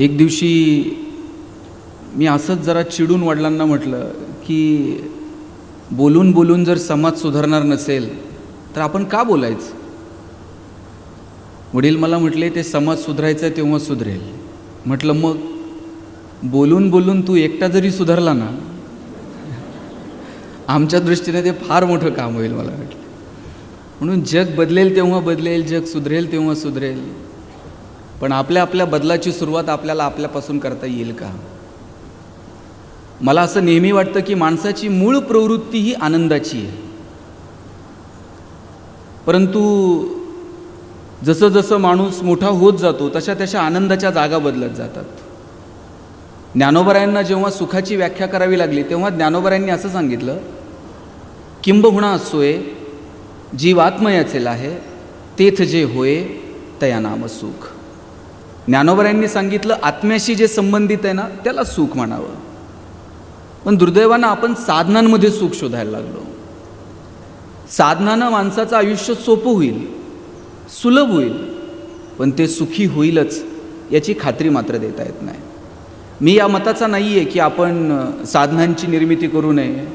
एक दिवशी मी असंच जरा चिडून वडिलांना म्हटलं की बोलून बोलून जर समाज सुधारणार नसेल तर आपण का बोलायचं? वडील मला म्हटले ते समाज सुधारायचं आहे तेव्हा सुधरेल. म्हटलं मग बोलून बोलून तू एकटा जरी सुधारला ना आमच्या दृष्टीने ते फार मोठं काम होईल मला वाटलं म्हणून जग बदलेल तेव्हा बदलेल जग सुधरेल तेव्हा सुधरेल. पण आपल्या आपल्या बदलाची सुरुवात आपल्याला आपल्यापासून करता येईल का? मला असं नेहमी वाटतं की माणसाची मूळ प्रवृत्ती ही आनंदाची आहे. परंतु जसं जसं माणूस मोठा होत जातो तशा तशा आनंदाच्या जागा बदलत जातात. ज्ञानोबरायांना जेव्हा सुखाची व्याख्या करावी लागली तेव्हा ज्ञानोबरायांनी असं सांगितलं किंबहुणा असोय जीव आत्मयाचेल आहे तेथ जे होय तया नाम सुख. ज्ञानोबरायांनी सांगितलं आत्म्याशी जे संबंधित आहे ना त्याला सुख म्हणावं. पण दुर्दैवानं आपण साधनांमध्ये सुख शोधायला लागलो. साधनानं माणसाचं आयुष्य सोपं होईल सुलभ होईल पण ते सुखी होईलच याची खात्री मात्र देता येत नाही. मी या मताचा नाही आहे की आपण साधनांची निर्मिती करू नये.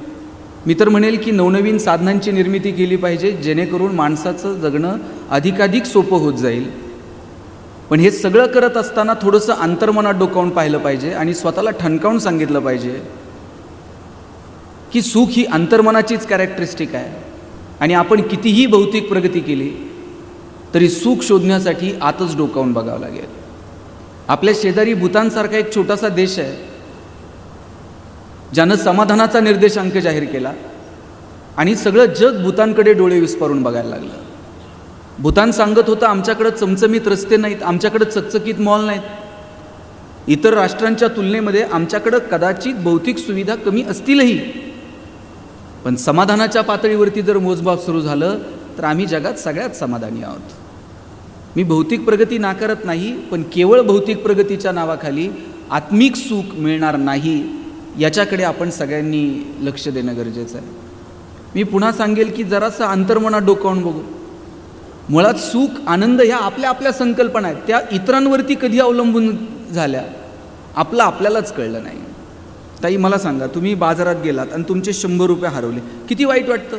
मी तर म्हणेल की नवनवीन साधनांची निर्मिती केली पाहिजे जेणेकरून माणसाचं जगणं अधिकाधिक सोपं होत जाईल. पण हे सगळं करत असताना थोडंसं अंतर्मनात डोकावून पाहिलं पाहिजे आणि स्वतःला ठणकावून सांगितलं पाहिजे की सुख ही अंतर्मनाचीच कॅरेक्टरिस्टिक आहे. आणि आपण कितीही भौतिक प्रगती केली तरी सुख शोधण्यासाठी आतच डोकावून बघावं लागेल. आपल्या शेजारी भूतानसारखा एक छोटासा देश आहे ज्यानं समाधानाचा निर्देशांक जाहीर केला आणि सगळं जग भूतानकडे डोळे विस्पारून बघायला लागलं. भूतान सांगत होतं आमच्याकडं चमचमीत रस्ते नाहीत आमच्याकडं चकचकीत मॉल नाहीत. इतर राष्ट्रांच्या तुलनेमध्ये आमच्याकडं कदाचित भौतिक सुविधा कमी असतीलही. पण समाधानाच्या पातळीवरती जर मोजमाप सुरू झालं तर आम्ही जगात सगळ्यात समाधानी आहोत. मी भौतिक प्रगती नाकारत नाही पण केवळ भौतिक प्रगतीच्या नावाखाली आत्मिक सुख मिळणार नाही याच्याकडे आपण सगळ्यांनी लक्ष देणं गरजेचं आहे. मी पुन्हा सांगेल की जरासं अंतर्मनात डोकावून बघू. मुळात सुख आनंद ह्या आपल्या आपल्या संकल्पना आहेत. त्या इतरांवरती कधी अवलंबून झाल्या? आपलं आपल्यालाच कळलं नाही. ताई मला सांगा तुम्ही बाजारात गेलात आणि तुमचे शंभर रुपये हरवले. किती वाईट वाटतं?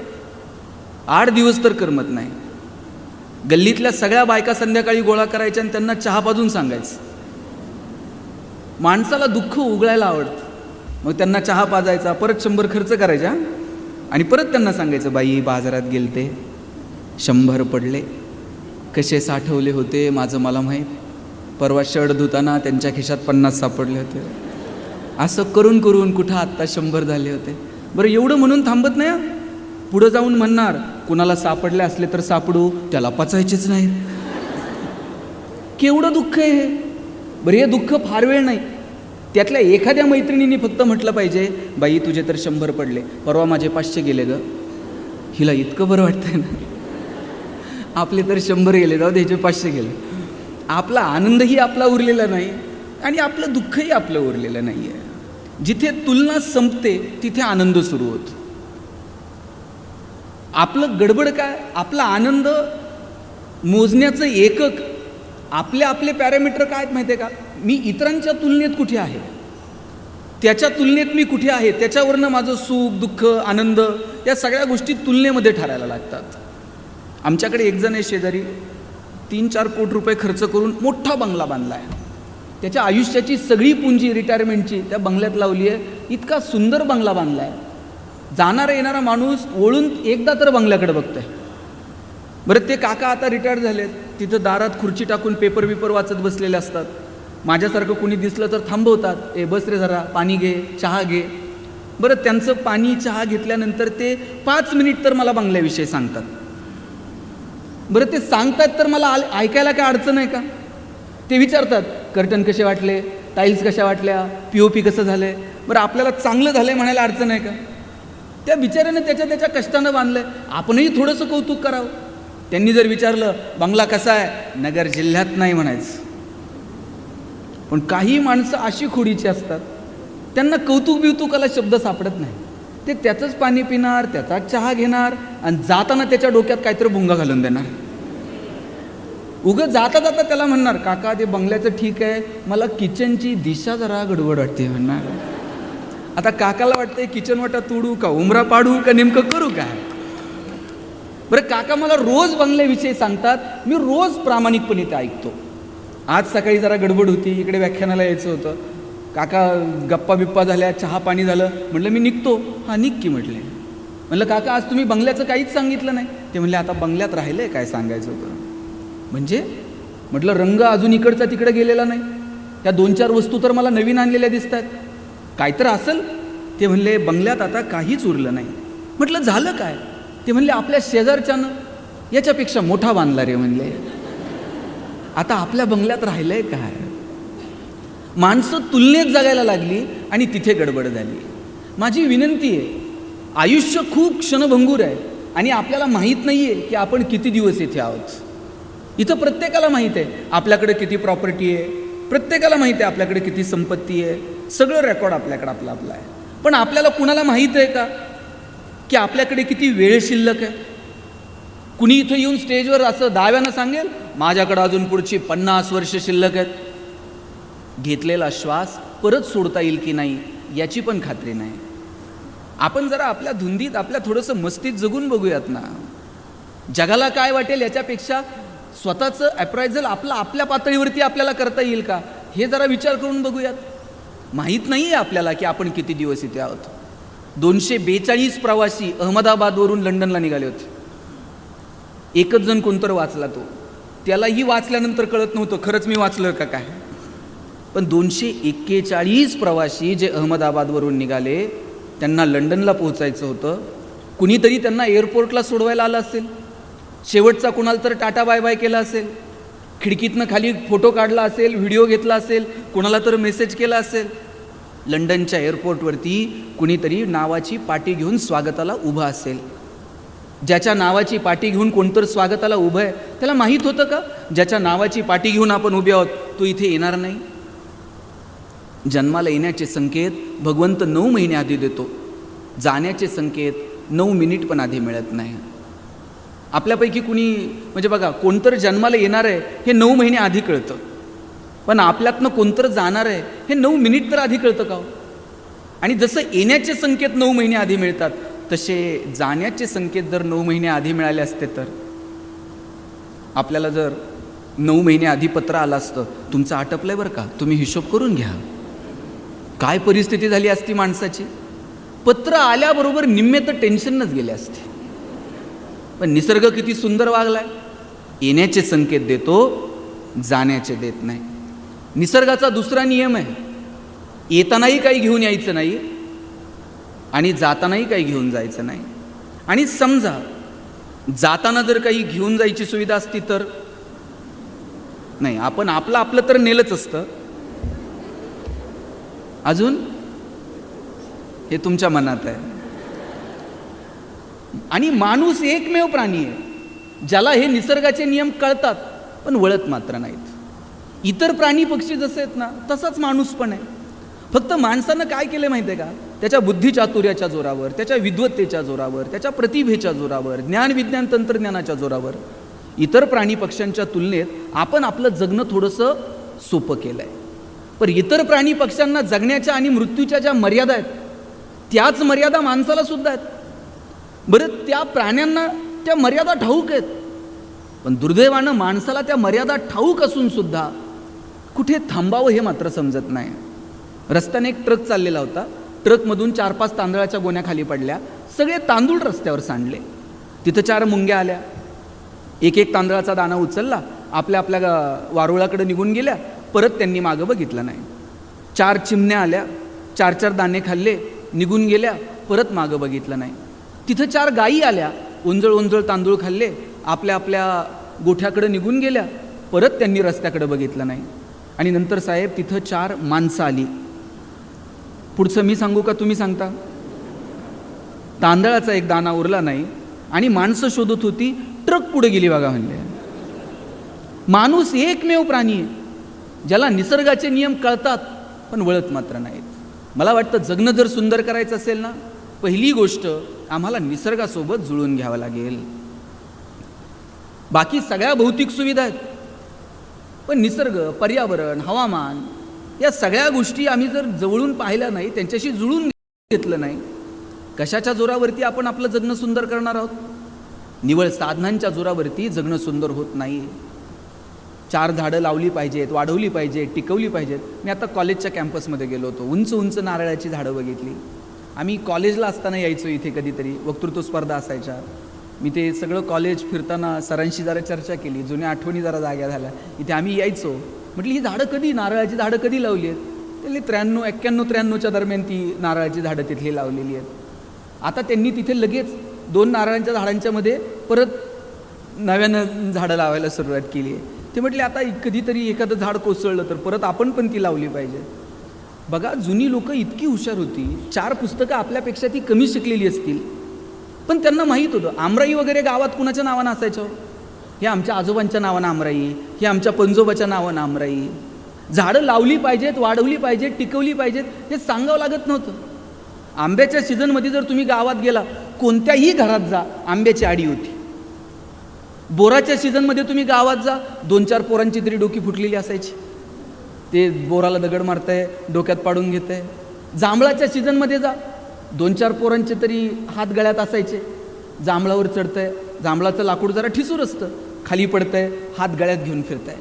आठ दिवस तर करमत नाही. गल्लीतल्या सगळ्या बायका संध्याकाळी गोळा करायच्या आणि त्यांना चहा पाजून सांगायचं. माणसाला दुःख उगळायला आवडतं. मग त्यांना चहा पाजायचा परत शंभर खर्च करायचा आणि परत त्यांना सांगायचं बाई बाजारात गेलते. शंभर पडले. कसे साठवले होते माझं मला माहीत. परवा शर्ट धुताना त्यांच्या खिशात पन्नास सापडले होते. असं करून करून कुठं आत्ता शंभर झाले होते. बरं एवढं म्हणून थांबत नाही पुढं जाऊन म्हणणार कुणाला सापडले असले तर सापडू त्याला पचायचेच नाही केवढं दुःख आहे हे? बरं हे दुःख फार वेळ नाही. त्यातल्या एखाद्या मैत्रिणीने फक्त म्हटलं पाहिजे बाई तुझे तर शंभर पडले. परवा माझे पाचशे गेले ग. हिला इतकं बरं वाटतंय ना. आपले तर शंभर गेले जाऊ त्याचे पाचशे गेले. आपला आनंदही आपला उरलेला नाही आणि आपलं दुःखही आपलं उरलेलं नाही आहे जिथे तुलना संपते तिथे आनंद सुरू होतो. आपलं गडबड काय? आपला आनंद मोजण्याचं एकक आपले आपले पॅरामीटर काय आहेत माहिती आहे का? मी इतरांच्या तुलनेत कुठे आहे? त्याच्या तुलनेत मी कुठे आहे? त्याच्यावरनं माझं सुख दुःख आनंद या सगळ्या गोष्टी तुलनेमध्ये ठरायला लागतात. आमच्याकडे एक जण आहे शेजारी. तीन चार कोटी रुपये खर्च करून मोठा बंगला बांधला आहे त्याच्या आयुष्याची सगळी पुंजी रिटायरमेंटची त्या बंगल्यात लावली आहे. इतका सुंदर बंगला बांधला आहे जाणारा येणारा माणूस ओळून एकदा तर बंगल्याकडे बघतोय. बरं ते काका आता रिटायर झालेत. तिथं दारात खुर्ची टाकून पेपर बिपर वाचत बसलेले असतात. माझ्यासारखं कुणी दिसलं तर थांबवतात. ए बस रे जरा पाणी घे चहा घे. बरं त्यांचं पाणी चहा घेतल्यानंतर ते पाच मिनिट तर मला बंगल्याविषयी सांगतात. बरं ते सांगतात तर मला आल- ऐकायला काय अडचण आहे का? ते विचारतात कर्टन कसे वाटले टाईल्स कशा वाटल्या पी ओ पी कसं झालं आहे बरं आपल्याला चांगलं झालं आहे म्हणायला अडचण आहे का? त्या बिचाऱ्यानं त्याच्या त्याच्या कष्टानं बांधलं आहे आपणही थोडंसं कौतुक करावं. त्यांनी जर विचारलं बंगला कसा आहे? नगर जिल्ह्यात नाही म्हणायचं. पण काही माणसं अशी खोडीची असतात त्यांना कौतुक बिवतुकाला शब्द सापडत नाही. ते त्याचंच पाणी पिणार त्याचाच चहा घेणार आणि जाताना त्याच्या डोक्यात काहीतरी भुंगा घालून देणार. उगं जाता जाता त्याला म्हणणार काका ते बंगल्याचं ठीक आहे मला किचनची दिशा जरा गडबड वाटते म्हणणार. आता काकाला वाटतंय किचन वाटा तोडू का उमरा पाडू का नेमकं करू काय बरं काका मला रोज बंगल्याविषयी सांगतात मी रोज प्रामाणिकपणे ते ऐकतो. आज सकाळी जरा गडबड होती इकडे व्याख्यानाला यायचं होतं. काका गप्पा बिप्पा झाल्या चहा पाणी झालं. म्हटलं मी निघतो. हा निघ की म्हटले. म्हटलं काका आज तुम्ही बंगल्याचं काहीच सांगितलं नाही. ते म्हणले आता बंगल्यात राहिलं आहे काय सांगायचं होतं. म्हणजे? म्हटलं रंग अजून इकडचा तिकडे गेलेला नाही. त्या दोन चार वस्तू तर मला नवीन आणलेल्या दिसत आहेत काय तर असेल. ते म्हणले बंगल्यात आता काहीच उरलं नाही. म्हटलं झालं काय? ते म्हणले आपल्या शेजारच्यानं. याच्यापेक्षा मोठा बांधला रे म्हणले. आता आपल्या बंगल्यात राहिलं आहे काय? माणसं तुलनेत जगायला लागली आणि तिथे गडबड झाली. माझी विनंती आहे आयुष्य खूप क्षणभंगूर आहे आणि आपल्याला माहीत नाही आहे की आपण किती दिवस इथे आहोत. इथं प्रत्येकाला माहीत आहे आपल्याकडे किती प्रॉपर्टी आहे प्रत्येकाला माहीत आहे आपल्याकडे किती संपत्ती आहे सगळं रेकॉर्ड आपल्याकडे आपला आपला आहे. पण आपल्याला कुणाला माहीत आहे का? की आपल्याकडे किती वेळ शिल्लक आहे? कुणी इथं येऊन स्टेजवर असं दाव्यानं सांगेल माझ्याकडं अजून पुढची पन्नास वर्ष शिल्लक आहेत घेतलेला श्वास परत सोडता येईल की नाही याची पण खात्री नाही. आपण जरा आपल्या धुंदीत आपल्या थोडंसं मस्तीत जगून बघूयात ना. जगाला काय वाटेल याच्यापेक्षा स्वतःचं अप्रायझल आपलं आपल्या पातळीवरती आपल्याला करता येईल का? हे जरा विचार करून बघूयात. माहीत नाही आहे आपल्याला की आपण किती दिवस इथे आहोत. दोनशे बेचाळीस प्रवासी अहमदाबादवरून लंडनला निघाले होते. एकच जण कोणतर वाचला तो. त्यालाही वाचल्यानंतर कळत नव्हतं खरंच मी वाचलं का काय? पण दोनशे एक्केचाळीस प्रवासी जे अहमदाबादवरून निघाले त्यांना लंडनला पोहोचायचं होतं. कुणीतरी त्यांना एअरपोर्टला सोडवायला आलं असेल. शेवटचा कुणाला तर टाटा बाय बाय केला असेल. खिडकीतनं खाली फोटो काढला असेल व्हिडिओ घेतला असेल कुणाला तर मेसेज केला असेल. लंडनच्या एअरपोर्टवरती कुणीतरी नावाची पाटी घेऊन स्वागताला उभं असेल. ज्याच्या नावाची पाटी घेऊन कोणतर स्वागताला उभं आहे त्याला माहीत होतं का? ज्याच्या नावाची पाटी घेऊन आपण उभे आहोत तो इथे येणार नाही. जन्माला येण्याचे संकेत भगवंत नऊ महिने आधी देतो. जाण्याचे संकेत नऊ मिनिट पण आधी मिळत नाही. आपल्यापैकी कुणी म्हणजे बघा कोणतर जन्माला येणार आहे हे नऊ महिने आधी कळतं. पण आपल्यातनं कोणतर जाणार आहे हे नऊ मिनिट तर आधी कळतं का हो? आणि जसं येण्याचे संकेत नऊ महिने आधी मिळतात तसे जाण्याचे संकेत जर नऊ महिने आधी मिळाले असते तर? आपल्याला जर नऊ महिने आधी पत्र आलं असतं तुमचं आटपलं आहे बरं का? तुम्ही हिशोब करून घ्या. काय परिस्थिती झाली असती माणसाची? पत्र आल्याबरोबर निम्मे तर टेन्शनच गेले असते. पण निसर्ग किती सुंदर वागलाय. येण्याचे संकेत देतो जाण्याचे देत नाही. निसर्गाचा दुसरा नियम आहे. येतानाही काही घेऊन यायचं नाही आणि जातानाही काही घेऊन जायचं नाही. आणि समजा जाताना जर काही घेऊन जायची सुविधा असती तर? नाही आपण आपलं आपलं तर नेलंच असतं. अजून हे तुमच्या मनात आहे. आणि माणूस एकमेव प्राणी आहे ज्याला हे निसर्गाचे नियम कळतात पण वळत मात्र नाहीत. इतर प्राणी पक्षी जसे आहेत ना तसाच माणूस पण आहे. फक्त माणसानं काय केलं माहिती आहे का? त्याच्या बुद्धिचातुर्याच्या जोरावर त्याच्या विद्वत्तेच्या जोरावर त्याच्या प्रतिभेच्या जोरावर ज्ञान विज्ञान तंत्रज्ञानाच्या जोरावर इतर प्राणी पक्ष्यांच्या तुलनेत आपण आपलं जगणं थोडंसं सोपं केलं आहे पण इतर प्राणी पक्ष्यांना जगण्याच्या आणि मृत्यूच्या ज्या मर्यादा आहेत त्याच मर्यादा माणसाला सुद्धा आहेत. बरं त्या प्राण्यांना त्या मर्यादा ठाऊक आहेत. पण दुर्दैवानं माणसाला त्या मर्यादा ठाऊक असून सुद्धा कुठे थांबावं हे मात्र समजत नाही. रस्त्याने एक ट्रक चाललेला होता. ट्रकमधून चार पाच तांदळाच्या गोण्या खाली पडल्या. सगळे तांदूळ रस्त्यावर सांडले. तिथं चार मुंग्या आल्या. एक एक तांदळाचा दाणा उचलला. आपल्या आपल्या वारुळाकडे निघून गेल्या. परत त्यांनी मागं बघितलं नाही. चार चिमण्या आल्या चार चार दाणे खाल्ले निघून गेल्या परत मागं बघितलं नाही. तिथं चार गायी आल्या ओंजळ ओंजळ तांदूळ खाल्ले आपल्या आपल्या गोठ्याकडं निघून गेल्या परत त्यांनी रस्त्याकडं बघितलं नाही. आणि नंतर साहेब तिथं चार माणसं आली. पुढचं मी सांगू का तुम्ही सांगता? तांदळाचा एक दाना उरला नाही आणि माणसं शोधत होती ट्रक पुढे गेली बघा म्हणले. माणूस एकमेव प्राणी आहे. ज्याला निसर्गाचे नियम कळतात पण वळत मात्र नाहीत. मला वाटतं जगणं जर सुंदर करायचं असेल ना पहिली गोष्ट आम्हाला निसर्गासोबत जुळून घ्यावं लागेल. बाकी सगळ्या भौतिक सुविधा आहेत. पण निसर्ग पर्यावरण हवामान या सगळ्या गोष्टी आम्ही जर जवळून पाहिल्या नाही त्यांच्याशी जुळून घेतलं नाही कशाच्या जोरावरती आपण आपलं जगणं सुंदर करणार आहोत? निवळ साधनांच्या जोरावरती जगणं सुंदर होत नाही. चार झाडं लावली पाहिजेत वाढवली पाहिजेत टिकवली पाहिजेत. मी आता कॉलेजच्या कॅम्पसमध्ये गेलो होतो. उंच उंच नारळाची झाडं बघितली. आम्ही कॉलेजला असताना यायचो इथे कधीतरी वक्तृत्व स्पर्धा असायच्या. मी ते सगळं कॉलेज फिरताना सरांशी जरा चर्चा केली जुन्या आठवणी जरा जाग्या झाल्या. इथे आम्ही यायचो. म्हटली ही झाडं कधी नारळाची झाडं कधी लावली आहेत? त्यांनी त्र्याण्णव एक्क्याण्णव त्र्याण्णवच्या दरम्यान ती नारळाची झाडं तिथली लावलेली आहेत. आता त्यांनी तिथे लगेच दोन नारळांच्या झाडांच्यामध्ये परत नव्यानं झाडं लावायला सुरुवात केली आहे. ते म्हटले आता कधीतरी एखादं झाड कोसळलं तर परत आपण पण ती लावली पाहिजे. बघा जुनी लोक इतकी हुशार होती चार पुस्तकं आपल्यापेक्षा ती कमी शिकलेली असतील. पण त्यांना माहीत होतं आमराई वगैरे गावात कुणाच्या नावानं असायचं हो? हे आमच्या आजोबांच्या नावानं आमराई हे आमच्या पंजोबाच्या नावानं आमराई. झाडं लावली पाहिजेत वाढवली पाहिजेत टिकवली पाहिजेत हे सांगावं लागत नव्हतं. आंब्याच्या सीझनमध्ये जर तुम्ही गावात गेला कोणत्याही घरात जा आंब्याची आडी होती. बोराच्या सीझनमध्ये तुम्ही गावात जा. दोन चार पोरांची तरी डोकी फुटलेली असायची. ते बोराला दगड मारताय डोक्यात पाडून घेत आहे जांभळाच्या सीझनमध्ये जा. दोन चार पोरांचे तरी हात गळ्यात असायचे. जांभळावर चढतंय. जांभळाचं लाकूड जरा ठिसूर असतं. खाली पडतंय हात गळ्यात घेऊन फिरताय.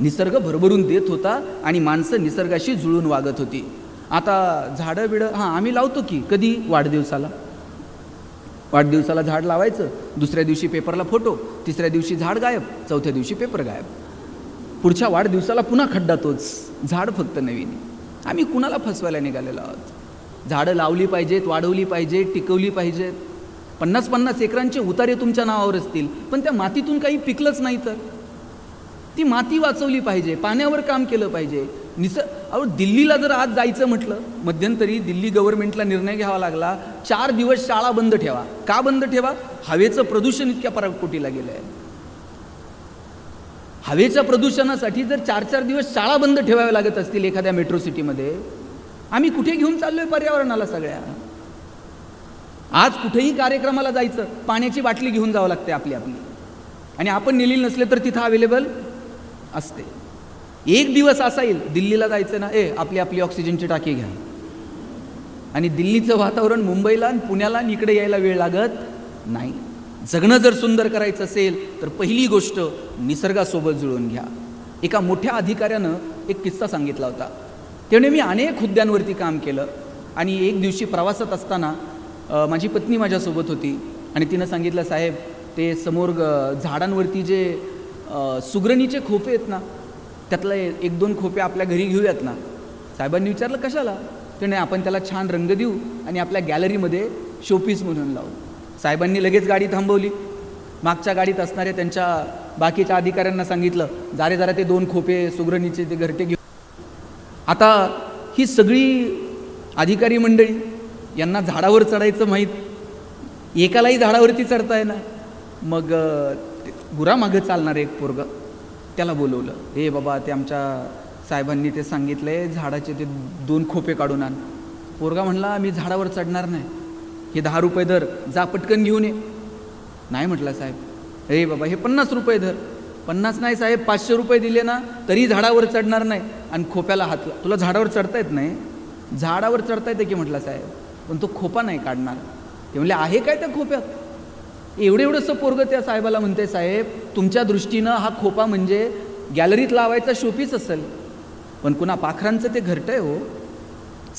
निसर्ग भरभरून देत होता आणि माणसं निसर्गाशी जुळून वागत होती. आता झाडं बिडं हां आम्ही लावतो की कधी? वाढदिवसाला. वाढदिवसाला झाड लावायचं. दुसऱ्या दिवशी पेपरला फोटो तिसऱ्या दिवशी झाड गायब चौथ्या दिवशी पेपर गायब. पुढच्या वाढदिवसाला पुन्हा खड्डा तोच झाड फक्त नवीन. आम्ही कुणाला फसवायला निघालेलो आहोत? झाडं लावली पाहिजेत वाढवली पाहिजेत टिकवली पाहिजेत. पन्नास पन्नास एकरांचे उतारे तुमच्या नावावर असतील पण त्या मातीतून काही पिकलंच नाही तर. ती माती वाचवली पाहिजे पाण्यावर काम केलं पाहिजे. निस अहो दिल्लीला जर आज जायचं म्हटलं मध्यंतरी दिल्ली गव्हर्नमेंटला निर्णय घ्यावा लागला चार दिवस शाळा बंद ठेवा. का बंद ठेवा? हवेचं प्रदूषण इतक्या पराकोटीला गेलं आहे हवेच्या प्रदूषणासाठी जर चार चार दिवस शाळा बंद ठेवाव्या लागत असतील एखाद्या मेट्रो सिटीमध्ये आम्ही कुठे घेऊन चाललो आहे पर्यावरणाला सगळ्या? आज कुठेही कार्यक्रमाला जायचं पाण्याची बाटली घेऊन जावं लागते आपली आपली आणि आपण नेलेली नसले तर तिथं अवेलेबल असते. एक दिवस असा येईल दिल्लीला जायचं ना ए आपली आपली ऑक्सिजनची टाकी घ्या. आणि दिल्लीचं वातावरण मुंबईला आणि पुण्याला आणि इकडे यायला वेळ लागत नाही. जगणं जर सुंदर करायचं असेल तर पहिली गोष्ट निसर्गासोबत जुळून घ्या. एका मोठ्या अधिकाऱ्यानं एक किस्सा सांगितला होता. त्याने मी अनेक हुद्द्यांवरती काम केलं. आणि एक दिवशी प्रवासात असताना माझी पत्नी माझ्यासोबत होती. आणि तिनं सांगितलं साहेब ते समोर झाडांवरती जे सुग्रणीचे सुगरणीचे खोपे आहेत ना त्यातला एक दोन खोपे आपल्या घरी घेऊयात ना. साहेबांनी विचारलं कशाला? ते नाही आपण त्याला छान रंग देऊ आणि आपल्या गॅलरीमध्ये शोपीस म्हणून लावू. साहेबांनी लगेच गाडी थांबवली. मागच्या गाडीत असणाऱ्या त्यांच्या बाकीच्या अधिकाऱ्यांना सांगितलं जारे जरा ते दोन खोपे सुगरणीचे ते घरटे घेऊ आता ही सगळी अधिकारी मंडळी यांना झाडावर चढायचं माहीत एकालाही झाडावरती चढता ना. मग गुरामागं चालणारं एक पोरग. त्याला बोलवलं. हे बाबा ते आमच्या साहेबांनी ते सांगितलं आहे झाडाचे ते दोन खोपे काढून आण. पोरगा म्हणला मी झाडावर चढणार नाही. हे दहा रुपये दर जा पटकन घेऊन ये. नाही म्हटलं साहेब. हे बाबा हे पन्नास रुपये धर. पन्नास नाही साहेब पाचशे रुपये दिले ना तरी झाडावर चढणार नाही. आणि खोप्याला हात तुला झाडावर चढता येत नाही? झाडावर चढता येते की? म्हटलं साहेब. पण तो खोपा नाही काढणार. ते म्हणले आहे काय त्या खोप्यात? एवढं एवढंसं पोरगं त्या साहेबाला म्हणते साहेब तुमच्या दृष्टीनं हा खोपा म्हणजे गॅलरीत लावायचा शोपीस असेल. पण कुणा पाखरांचं ते घरटं आहे हो.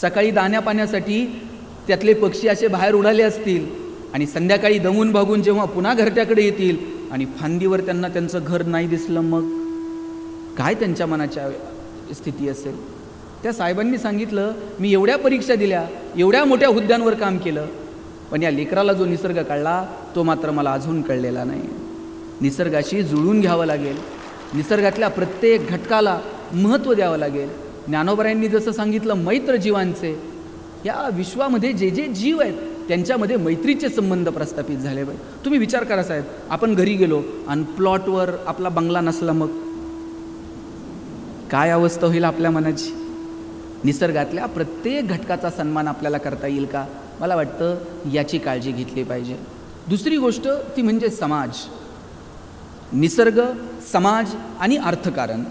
सकाळी दाण्या पाण्यासाठी त्यातले पक्षी असे बाहेर उडाले असतील आणि संध्याकाळी दमून भागून जेव्हा पुन्हा घरट्याकडे येतील आणि फांदीवर त्यांना त्यांचं घर नाही दिसलं मग? काय त्यांच्या मनाच्या स्थिती असेल? त्या साहेबांनी सांगितलं मी एवढ्या परीक्षा दिल्या एवढ्या मोठ्या हुद्द्यांवर काम केलं पण या लेकराला जो निसर्ग कळला तो मात्र मला अजून कळलेला नाही. निसर्गाशी जुळून घ्यावं लागेल. निसर्गातल्या प्रत्येक घटकाला महत्त्व द्यावं लागेल. ज्ञानोबरायांनी जसं सांगितलं मैत्र जीवांचे या विश्वामध्ये जे जे जीव आहेत त्यांच्यामध्ये मैत्रीचे संबंध प्रस्थापित झाले पाहिजे. तुम्ही विचार करा साहेब आपण घरी गेलो आणि प्लॉटवर आपला बंगला नसला मग? काय अवस्था होईल आपल्या मनाची? निसर्गातल्या प्रत्येक घटकाचा सन्मान आपल्याला करता येईल का? मला वाटतं याची काळजी घेतली पाहिजे. दुसरी गोष्ट ती म्हणजे समाज. निसर्ग समाज आणि अर्थकारण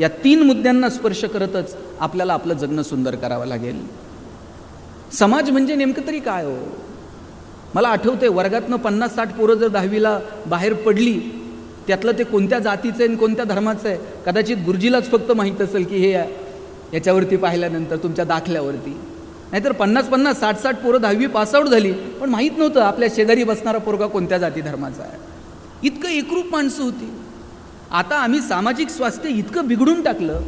या तीन मुद्द्यांना स्पर्श करतच आपल्याला आपलं जगणं सुंदर करावं लागेल. समाज म्हणजे नेमकं तरी काय हो? मला आठवते वर्गातनं पन्नास साठ पोरं जर दहावीला बाहेर पडली त्यातलं ते कोणत्या जातीचं आहे आणि कोणत्या धर्माचं आहे? कदाचित गुरुजीलाच फक्त माहीत असेल की हे याच्यावरती पाहिल्यानंतर तुमच्या दाखल्यावरती. नाहीतर पन्नास पन्नास साठ साठ पोरं दहावी पासआउट झाली. पण माहीत नव्हतं आपल्या शेजारी बसणारा पोरगा कोणत्या जाती धर्माचा आहे. इतकं एकरूप माणसं होती. आता आम्ही सामाजिक स्वास्थ्य इतकं बिघडून टाकलं.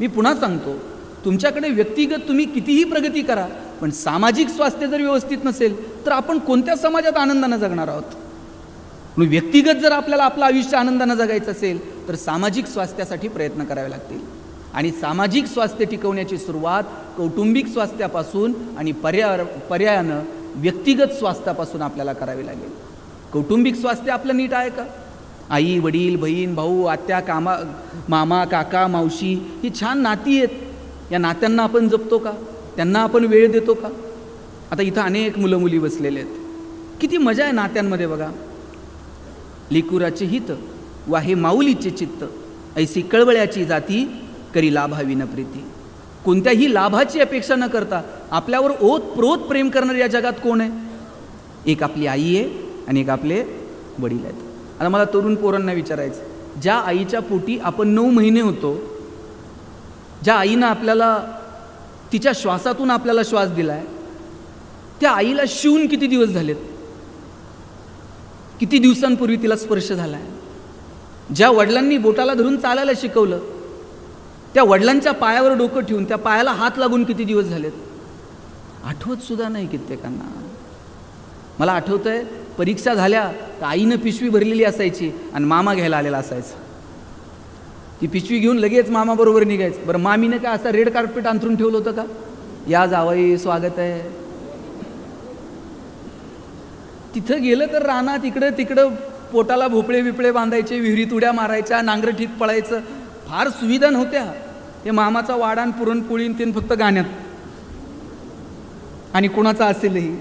मी पुन्हा सांगतो तुमच्याकडे व्यक्तिगत तुम्ही कितीही प्रगती करा पण सामाजिक स्वास्थ्य जर व्यवस्थित नसेल तर आपण कोणत्या समाजात आनंदानं जगणार आहोत? म्हणून व्यक्तिगत जर आपल्याला आपलं आयुष्य आनंदानं जगायचं असेल तर सामाजिक स्वास्थ्यासाठी प्रयत्न करावे लागतील. आणि सामाजिक स्वास्थ्य टिकवण्याची सुरुवात कौटुंबिक स्वास्थ्यापासून आणि पर्याय पर्यायानं व्यक्तिगत स्वास्थ्यापासून आपल्याला करावी लागेल. कौटुंबिक स्वास्थ्य आपलं नीट आहे का? आई वडील बहीण भाऊ आत्या कामा मामा काका मावशी ही छान नाती आहेत. या नात्यांना आपण जपतो का? त्यांना आपण वेळ देतो का? आता इथं अनेक मुलं मुली बसलेले आहेत. किती मजा आहे नात्यांमध्ये बघा. लेकुराचे हित वाहे माऊलीचे चित्त ऐसी कळवळ्याची जाती करी लाभावी न प्रीती. कोणत्याही लाभाची अपेक्षा न करता आपल्यावर ओत प्रोत प्रेम करणारे या जगात कोण आहे? एक आपली आई आहे आणि एक आपले वडील आहेत. आता मला तरुण पोरांना विचारायचं ज्या आईच्या पोटी आपण नऊ महिने होतो ज्या आईनं आपल्याला तिच्या श्वासातून आपल्याला श्वास दिला आहे त्या आईला शिवून किती दिवस झालेत? किती दिवसांपूर्वी तिला स्पर्श झाला आहे ज्या वडिलांनी बोटाला धरून चालायला शिकवलं त्या वडिलांच्या पायावर डोकं ठेवून त्या पायाला हात लागून किती दिवस झालेत? आठवत सुद्धा नाही कित्येकांना. मला आठवतंय परीक्षा झाल्या तर आईनं पिशवी भरलेली असायची आणि मामा घ्यायला आलेला असायचा. ती पिशवी घेऊन लगेच मामाबरोबर निघायचं. बरं मामीनं काय असं रेड कार्पेट अंथरून ठेवलं होतं का? या जावई स्वागत आहे. तिथं गेलं तर रानात इकडं तिकडं पोटाला भोपळे बिपळे बांधायचे विहिरीत उड्या मारायच्या नांगरठीत पळायचं. फार सुविधा नव्हत्या ते मामाचा वाडान पुरणपोळीन तीन फक्त गाण्यात. आणि कोणाचा असेलही.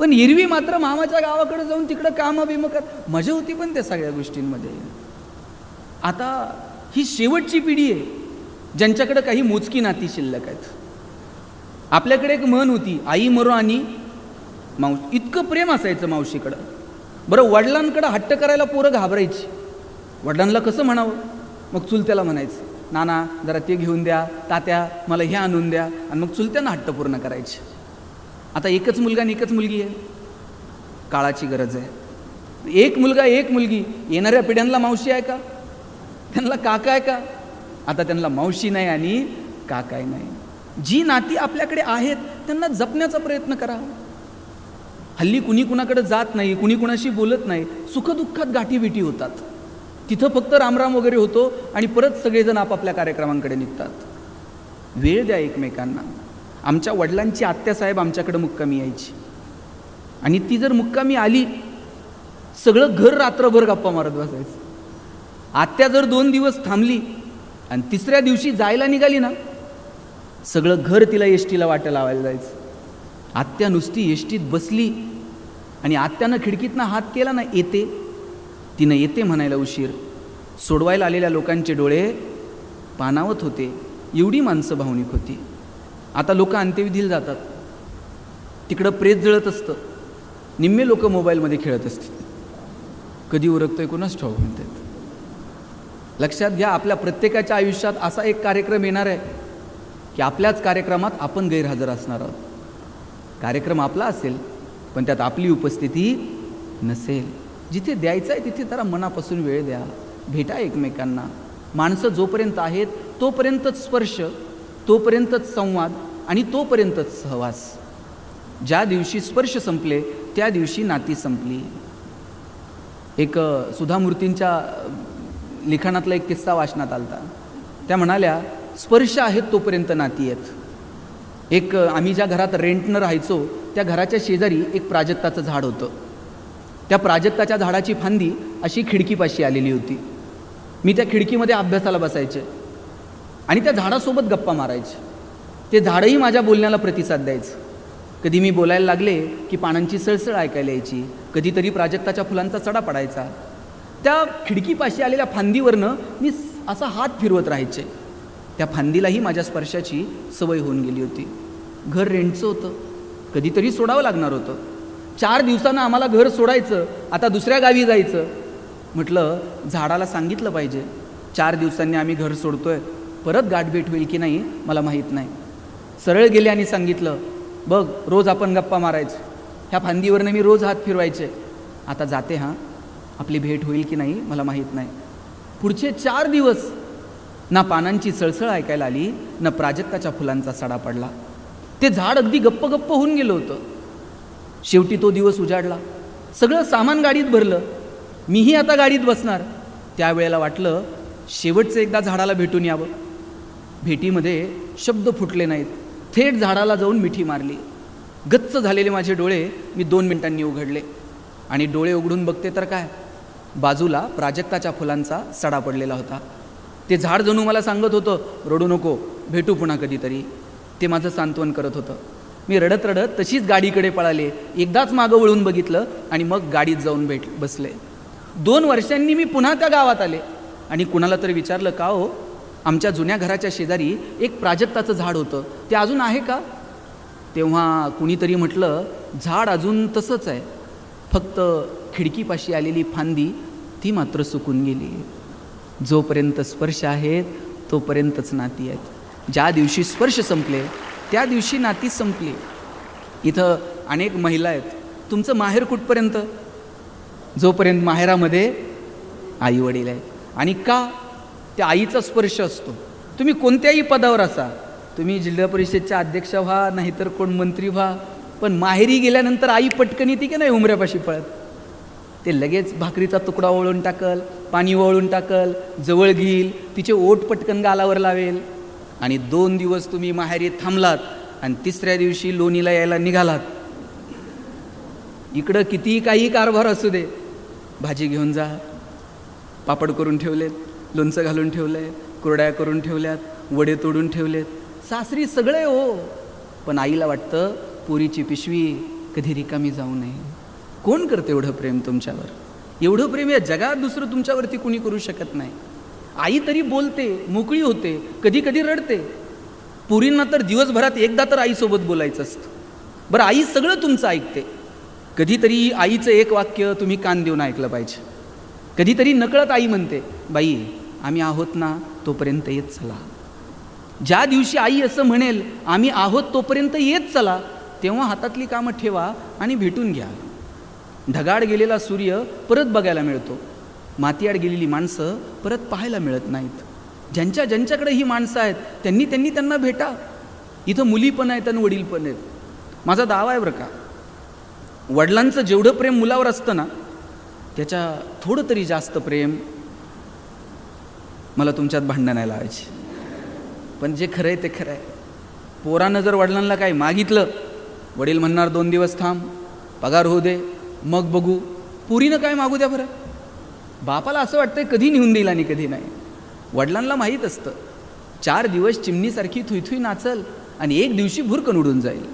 पण एरवी मात्र मामाच्या गावाकडे जाऊन तिकडं कामं बिमं कर मजा होती पण त्या सगळ्या गोष्टींमध्ये. आता ही शेवटची पिढी आहे ज्यांच्याकडे काही मोजकी नाती शिल्लक आहेत. आपल्याकडे एक म्हण होती आई मरो आणि मावशी. इतकं प्रेम असायचं मावशीकडं. बरं वडिलांकडं हट्ट करायला पोरं घाबरायची. वडिलांना कसं म्हणावं? मग चुलत्याला म्हणायचं नाना जरा ते घेऊन द्या तात्या मला हे आणून द्या. आणि मग चुलत्यांना हट्ट पूर्ण करायचे. आता एकच मुलगा आणि एकच मुलगी आहे. काळाची गरज आहे. एक मुलगा एक मुलगी. येणाऱ्या पिढ्यांना मावशी आहे का? त्यांना काका आहे का? आता त्यांना मावशी नाही आणि काकाय नाही. जी नाती आपल्याकडे आहेत त्यांना जपण्याचा प्रयत्न करा. हल्ली कुणी कुणाकडे जात नाही कुणी कुणाशी बोलत नाही सुखदुःखात गाठीभेटी होतात. तिथं फक्त रामराम वगैरे होतो आणि परत सगळेजण आपापल्या कार्यक्रमांकडे निघतात. वेळ द्या एकमेकांना. आमच्या वडिलांची आत्यासाहेब आमच्याकडे मुक्कामी यायची. आणि ती जर मुक्कामी आली सगळं घर रात्रभर गप्पा मारत बसायचं. आत्या जर दोन दिवस थांबली आणि तिसऱ्या दिवशी जायला निघाली ना सगळं घर तिला एष्टीला वाटं लावायला जायचं. आत्या नुसती एष्टीत बसली आणि आत्यानं खिडकीतनं हात केला ना येते. तिनं येते म्हणायला उशीर. सोडवायला आलेल्या लोकांचे डोळे पानावत होते. एवढी माणसं भावनिक होती. आता लोक अंत्यविधीला जातात. तिकडं प्रेत जळत असतं. निम्मे लोक मोबाईलमध्ये खेळत असतात कधी उरकतोय कोणाच ठाऊक म्हणतात. लक्षात घ्या आपल्या प्रत्येकाच्या आयुष्यात असा एक कार्यक्रम येणार आहे की आपल्याच कार्यक्रमात आपण गैरहजर असणार आहोत. कार्यक्रम आपला असेल पण त्यात आपली उपस्थिती नसेल. जिथे द्यायचं आहे तिथे जरा मनापासून वेळ द्या. भेटा एकमेकांना. माणसं जोपर्यंत आहेत तोपर्यंतच स्पर्श तोपर्यंतच संवाद आणि तोपर्यंतच सहवास. ज्या दिवशी स्पर्श संपले त्या दिवशी नाती संपली. एक सुधामूर्तींच्या सुधा मूर्तींच्या लिखाणातला एक किस्सा वाचनात आलता. त्या म्हणाल्या स्पर्श आहेत तोपर्यंत नाती आहेत. एक आम्ही ज्या घरात रेंटनं राहायचो त्या घराच्या शेजारी एक प्राजक्ताचं झाड होतं. त्या प्राजक्ताच्या झाडाची फांदी अशी खिडकीपाशी आलेली होती. मी त्या खिडकीमध्ये अभ्यासाला बसायचे आणि त्या झाडासोबत गप्पा मारायचे. ते झाडंही माझ्या बोलण्याला प्रतिसाद द्यायचं. कधी मी बोलायला लागले की पानांची सळसळ ऐकायला यायची कधीतरी प्राजक्ताच्या फुलांचा चढा पडायचा. त्या खिडकीपाशी आलेल्या फांदीवरनं मी असा हात फिरवत राहायचे. त्या फांदीलाही माझ्या स्पर्शाची सवय होऊन गेली होती. घर रेंटचं होतं. कधीतरी सोडावं लागणार होतं. चार दिवसानं आम्हाला घर सोडायचं आता दुसऱ्या गावी जायचं. म्हटलं झाडाला सांगितलं पाहिजे चार दिवसांनी आम्ही घर सोडतोय परत गाठभेट होईल की नाही मला माहीत नाही. सरळ गेले आणि सांगितलं बघ रोज आपण गप्पा मारायचो. ह्या फांदीवरनं मी रोज हात फिरवायचे. आता जाते हां. आपली भेट होईल की नाही मला माहीत नाही. पुढचे चार दिवस ना पानांची सळसळ ऐकायला आली ना प्राजक्ताच्या फुलांचा सडा पडला. ते झाड अगदी गप्प गप्प होऊन गेलं होतं. शेवटी तो दिवस उजाडला. सगळं सामान गाडीत भरलं. मीही आता गाडीत बसणार. त्यावेळेला वाटलं शेवटचं एकदा झाडाला भेटून यावं. भेटीमध्ये शब्द फुटले नाहीत. थेट झाडाला जाऊन मिठी मारली. गच्च झालेले माझे डोळे मी दोन मिनिटांनी उघडले. आणि डोळे उघडून बघते तर काय? बाजूला प्राजक्ताच्या फुलांचा सडा पडलेला होता. ते झाड जणू मला सांगत होतं रडू नको भेटू पुन्हा कधीतरी. ते माझं सांत्वन करत होतं. मी रडत रडत तशीच गाडीकडे पळाले. एकदाच मागं वळून बघितलं आणि मग गाडीत जाऊन भेट बसले. दोन वर्षांनी मी पुन्हा त्या गावात आले. आणि कुणाला तरी विचारलं का हो? आमच्या जुन्या घराच्या शेजारी एक प्राजक्ताचं झाड होतं. ते अजून आहे का? तेव्हा कुणीतरी म्हटलं झाड अजून तसंच आहे. फक्त खिडकीपाशी आलेली फांदी ती मात्र सुकून गेली. जोपर्यंत स्पर्श आहेत तोपर्यंतच नाती आहेत. ज्या दिवशी स्पर्श संपले त्या दिवशी नाती संपली. इथं अनेक महिला आहेत. तुमचं माहेर कुठपर्यंत? जोपर्यंत माहेरामध्ये आई वडील आहेत. आणि का त्या आईचा स्पर्श असतो? तुम्ही कोणत्याही पदावर असा. तुम्ही जिल्हा परिषदच्या अध्यक्ष व्हा नाहीतर कोण मंत्री व्हा पण माहेरी गेल्यानंतर आई पटकन येते की नाही उमऱ्यापाशी पळत? ते लगेच भाकरीचा तुकडा वळून टाकल पाणी वळून टाकल जवळ घेईल तिचे ओठ पटकन गालावर लावेल. आणि दोन दिवस तुम्ही माहेरी थांबलात आणि तिसऱ्या दिवशी लोणीला यायला निघालात. इकडं कितीही काही कारभार असू दे भाजी घेऊन जा पापड करून ठेवलेत लोणचं घालून ठेवलं आहे कुरड्या करून ठेवल्यात वडे तोडून ठेवलेत. सासरी सगळे हो पण आईला वाटतं पुरीची पिशवी कधी रिकामी जाऊ नये. कोण करते एवढं प्रेम तुमच्यावर? एवढं प्रेम या जगात दुसरं तुमच्यावरती कुणी करू शकत नाही. आई तरी बोलते मोकळी होते कधी कधी रडते. पुरींना तर दिवसभरात एकदा तर आईसोबत बोलायचं असतं. बरं आई सगळं तुमचं ऐकते. कधीतरी आईचं एक वाक्य तुम्ही कान देऊन ऐकलं पाहिजे. कधीतरी नकळत आई म्हणते बाई आम्ही आहोत ना तोपर्यंत येत चला. ज्या दिवशी आई असं म्हणेल आम्ही आहोत तोपर्यंत येत चला तेव्हा हातातली कामं ठेवा आणि भेटून घ्या. ढगाड गेलेला सूर्य परत बघायला मिळतो. मातीआड गेलेली माणसं परत पाहायला मिळत नाहीत. ज्यांच्या ज्यांच्याकडे ही माणसं आहेत त्यांनी त्यांनी त्यांना भेटा. इथं मुली पण आहेत आणि वडील पण आहेत. माझा दावा आहे बरं का वडिलांचं जेवढं प्रेम मुलावर असतं ना त्याच्या थोडं तरी जास्त प्रेम मला तुमच्यात भांडणं नाही लावायची. पण जे खरं आहे ते खरं आहे. पोरानं जर वडिलांना काही मागितलं वडील म्हणणार दोन दिवस थांब पगार होऊ दे मग बघू. पुरीनं काय मागू द्या बरं? बापाला असं वाटतं कधी नेऊन देईल आणि कधी नाही. वडिलांना माहीत असतं. चार दिवस चिमणीसारखी थुईथुई नाचल आणि एक दिवशी भुरकन उडून जाईल.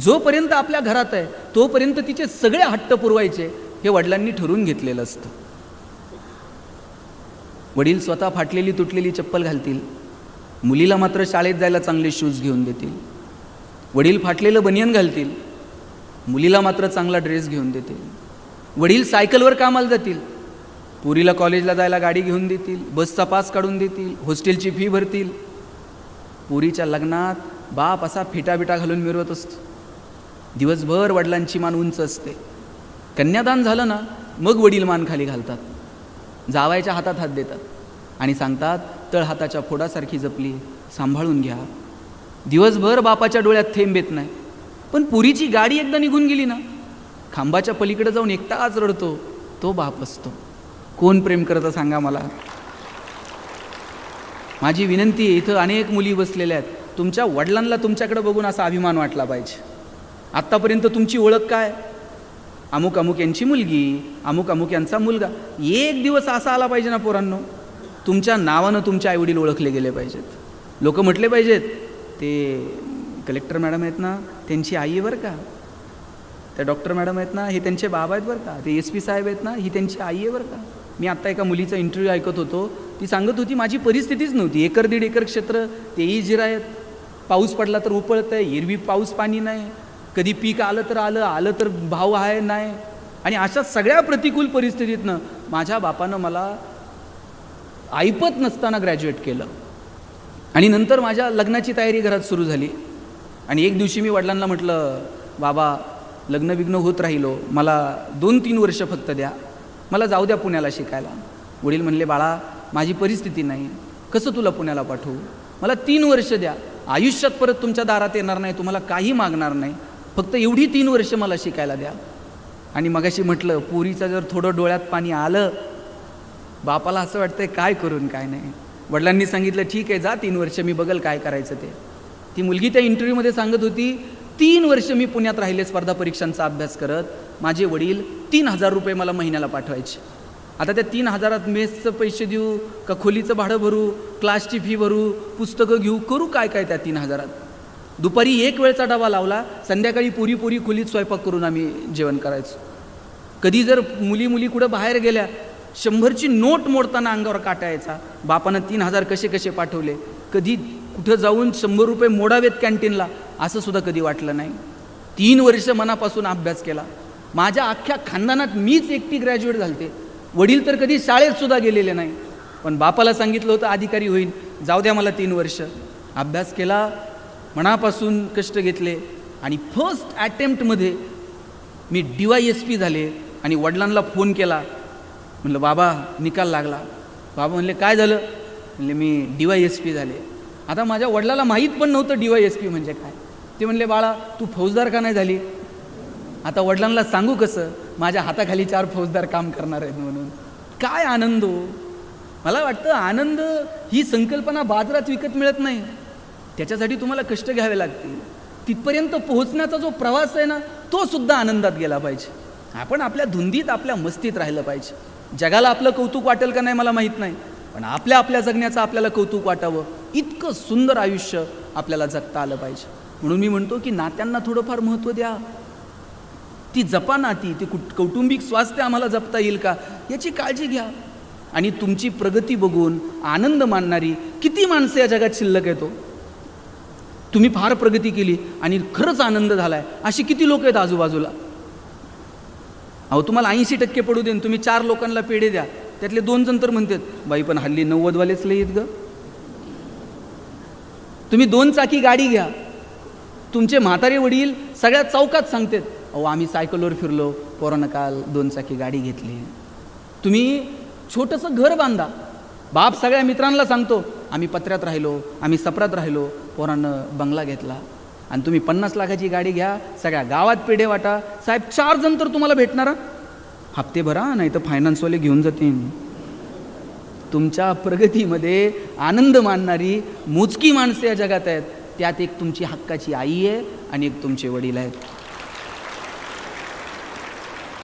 जोपर्यंत आपल्या घरात आहे तोपर्यंत तिचे सगळे हट्ट पुरवायचे हे वडिलांनी ठरवून घेतलेलं असतं. वडील स्वतः फाटलेली तुटलेली चप्पल घालतील. मुलीला मात्र शाळेत जायला चांगले शूज घेऊन देतील. वडील फाटलेलं बनियन घालतील. मुलीला मात्र चांगला ड्रेस घेऊन देतील. वडील सायकलवर कामाला जातील. पुरीला कॉलेजला जायला गाडी घेऊन देतील बसचा पास काढून देतील हॉस्टेलची फी भरतील. पुरीच्या लग्नात बाप असा फिटाबिटा घालून मिरवत असतो. दिवसभर वडिलांची मान उंच असते. कन्यादान झालं ना मग वडील मान खाली घालतात. जावायच्या हातात हात देतात आणि सांगतात तळ हाताच्या फोडासारखी जपली सांभाळून घ्या. दिवसभर बापाच्या डोळ्यात थेंब येत नाही. पण पुरीची गाडी एकदा निघून गेली ना खांबाच्या पलीकडे जाऊन एकटाच रडतो तो बाप असतो. कोण प्रेम करतं सांगा मला. माझी विनंती आहे इथं अनेक मुली बसलेल्या आहेत. तुमच्या वडिलांना तुमच्याकडे बघून असा अभिमान वाटला पाहिजे. आत्तापर्यंत तुमची ओळख काय? अमुक अमुक यांची मुलगी अमुक अमुक यांचा मुलगा. एक दिवस असा आला पाहिजे ना पोरांनो. तुमच्या नावानं तुमचे आईवडील ओळखले गेले पाहिजेत. लोक म्हटले पाहिजेत ते कलेक्टर मॅडम आहेत ना त्यांची आई आहे बरं का. त्या डॉक्टर मॅडम आहेत ना हे त्यांचे बाबा आहेत बरं का. ते एस पी साहेब आहेत ना ही त्यांची आई आहे बरं का. मी आत्ता एका मुलीचा इंटरव्ह्यू ऐकत होतो. ती सांगत होती माझी परिस्थितीच नव्हती. एकर दीड एकर क्षेत्र तेही जिरायत. पाऊस पडला तर उपळत आहे. एरवी पाऊस पाणी नाही. कधी पीक आलं तर आलं आलं तर भाव आहे नाही. आणि अशा सगळ्या प्रतिकूल परिस्थितीतनं माझ्या बापानं मला ऐपत नसताना ग्रॅज्युएट केलं. आणि नंतर माझ्या लग्नाची तयारी घरात सुरू झाली. आणि एक दिवशी मी वडिलांना म्हटलं बाबा लग्न होत राहिलो. मला दोन तीन वर्ष फक्त द्या. मला जाऊ द्या पुण्याला शिकायला. वडील म्हणले बाळा माझी परिस्थिती नाही. कसं तुला पुण्याला पाठवू? मला तीन वर्ष द्या. आयुष्यात परत तुमच्या दारात येणार नाही तुम्हाला काही मागणार नाही. फक्त एवढी तीन वर्ष मला शिकायला द्या. आणि मगाशी म्हटलं पुरीचं जर थोडं डोळ्यात पाणी आलं बापाला असं वाटतंय काय करून काय नाही. वडिलांनी सांगितलं ठीक आहे जा तीन वर्ष मी बघल काय करायचं ते. ती मुलगी त्या इंटरव्ह्यूमध्ये सांगत होती तीन वर्ष मी पुण्यात राहिले स्पर्धा परीक्षांचा अभ्यास करत. माझे वडील तीन हजार रुपये मला महिन्याला पाठवायचे. आता त्या तीन हजारात मेसचं पैसे देऊ का खोलीचं भाडं भरू क्लासची फी भरू पुस्तकं घेऊ करू काय काय त्या तीन हजारात? दुपारी एक वेळचा डबा लावला संध्याकाळी पुरी पुरी खोलीत स्वयंपाक करून आम्ही जेवण करायचो. कधी जर मुली मुली कुठं बाहेर गेल्या शंभरची नोट मोडताना अंगावर काटायचा बापानं तीन हजार कसे कसे पाठवले? कधी कुठं जाऊन शंभर रुपये मोडावेत कॅन्टीनला असं सुद्धा कधी वाटलं नाही. तीन वर्ष मनापासून अभ्यास केला. माझ्या अख्ख्या खानदानात मीच एकटी ग्रॅज्युएट झालते. वडील तर कधी शाळेत सुद्धा गेलेले नाही. पण बापाला सांगितलं होतं अधिकारी होईल जाऊ द्या मला तीन वर्ष. अभ्यास केला मनापासून कष्ट घेतले आणि फर्स्ट अटेम्प्टमध्ये मी डी वाय एस पी झाले आणि वडिलांना फोन केला. म्हणलं बाबा निकाल लागला. बाबा म्हणले काय झालं? म्हणले मी डी वाय एस पी झाले. आता माझ्या वडिलाला माहीत पण नव्हतं डी वाय एस पी म्हणजे काय. ते म्हणले बाळा तू फौजदार का नाही झाली. आता वडिलांना सांगू कसं? माझ्या हाताखाली चार फौजदार काम करणार आहेत म्हणून. काय आनंद हो? मला वाटतं आनंद ही संकल्पना बाजारात विकत मिळत नाही. त्याच्यासाठी तुम्हाला कष्ट घ्यावे लागतील. तिथपर्यंत पोहोचण्याचा जो प्रवास आहे ना तो सुद्धा आनंदात गेला पाहिजे. आपण आपल्या धुंदीत आपल्या मस्तीत राहिलं पाहिजे. जगाला आपलं कौतुक वाटेल का नाही मला माहीत नाही. पण आपल्या आपल्या जगण्याचं आपल्याला कौतुक वाटावं. इतकं सुंदर आयुष्य आपल्याला जगता आलं पाहिजे. म्हणून मी म्हणतो की नात्यांना थोडंफार महत्त्व द्या. ती जपा नाती ती कुट कौटुंबिक स्वास्थ्य आम्हाला जपता येईल का? याची काळजी घ्या. आणि तुमची प्रगती बघून आनंद मानणारी किती माणसं या जगात शिल्लक येतो हो? तुम्ही फार प्रगती केली आणि खरंच आनंद झाला आहे अशी किती लोक आहेत आजूबाजूला? अहो तुम्हाला ऐंशी टक्के पडू देन तुम्ही चार लोकांना पेढे द्या. त्यातले दोन जण तर म्हणतात बाई पण हल्ली नव्वदवालेच लई आहेत ग. तुम्ही दोन चाकी गाडी घ्या. तुमचे म्हातारे वडील सगळ्या चौकात सांगतात अहो आम्ही सायकलवर फिरलो पोरानं काल दोन चाकी गाडी घेतली. तुम्ही छोटंसं घर बांधा. बाप सगळ्या मित्रांना सांगतो आम्ही पत्र्यात राहिलो आम्ही सपरात राहिलो पोरानं बंगला घेतला. आणि तुम्ही पन्नास लाखाची गाडी घ्या सगळ्या गावात पेढे वाटा. साहेब चार जण तर तुम्हाला भेटणार हप्ते भरा नाही तर फायनान्सवाले घेऊन जातील. तुमच्या प्रगतीमध्ये आनंद मानणारी मोजकी माणसे या जगात आहेत. त्यात एक तुमची हक्काची आई आहे आणि एक तुमचे वडील आहेत.